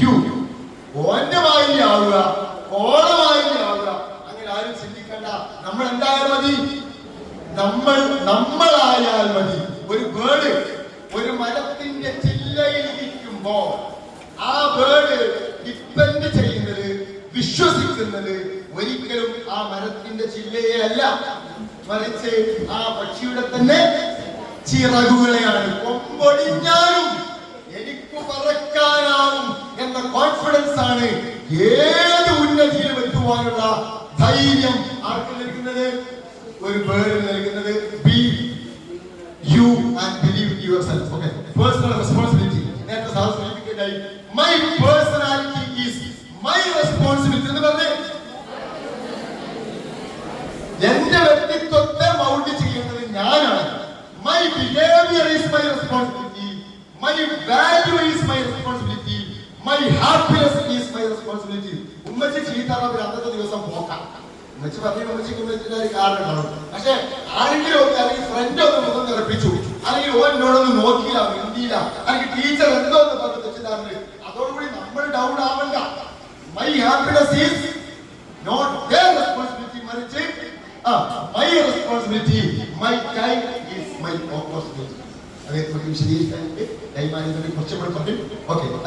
U ഓന്റെ ഓളെ മാതിരി ആവുക അങ്ങനെ ആരും ചിന്തിക്കണ്ട. നമ്മൾ എന്തായാലും മതി. നമ്മൾ നമ്മളായാൽ മതി. ഒരു ബേർഡ് ഒരു മരത്തിന്റെ ചില്ലയിൽ ഇരിക്കുമ്പോ ആ ബേർഡ് ഡിപ്പെൻഡ് ചെയ്യുന്നത് വിശ്വസിക്കുന്നത് ഒരിക്കലും ആ മരത്തിന്റെ ചില്ലയെ അല്ല. മറിച്ച് ആ പക്ഷിയുടെ തന്നെ ചിറകുകളെയാണ്. കൊമ്പൊടിഞ്ഞാലും ഏത് ഉന്നതിയിലും എത്തുവാനുള്ള ധൈര്യം ആർക്ക് നൽകുന്നത് ഒരു പേര് നൽകുന്നത് be you and believe yourself okay personal responsibility നേരത്തെ sir സൂചിപ്പിക്കേണ്ടായി my personality is my responsibility എന്ന് പറഞ്ഞേ. എന്റെ വ്യക്തിത്വത്തെ മൗണ്ട് ചെയ്യുന്നത് ഞാനാണ്. My behaviour is my responsibility my value is my responsibility my happiness responsibility ഉമ്മച്ചി ചീത്ത പറഞ്ഞാൽ അന്നത്തെ ദിവസം പോക്കാം. ഉമ്മച്ചി പറഞ്ഞു ഉമ്മച്ചിക്ക് ഉമ്മച്ചിന്റെ ഒരു കാരണം ഉണ്ടാവും പക്ഷെ ആരെങ്കിലും ഒക്കെ അല്ലെങ്കിൽ ഫ്രണ്ട് ഒന്ന് മുഖം നിറപ്പിച്ചു അല്ലെങ്കിൽ ഓ എന്നോടൊന്ന് നോക്കിയില്ല മിണ്ടിയില്ല അല്ലെങ്കിൽ ടീച്ചർ എന്തോ എന്ന് പറഞ്ഞു തെറ്റിദ്ധാരണ അതോടുകൂടി നമ്മൾ ഡൗൺ ആവണ്ട. My happiness is not their responsibility മറിച്ച് my responsibility my time is my possibility അതെ നമുക്ക് വിശദീകരിക്കാൻ കൈമാറിയതിനെ കുറിച്ച് നമ്മൾ പറഞ്ഞു. ഓക്കെ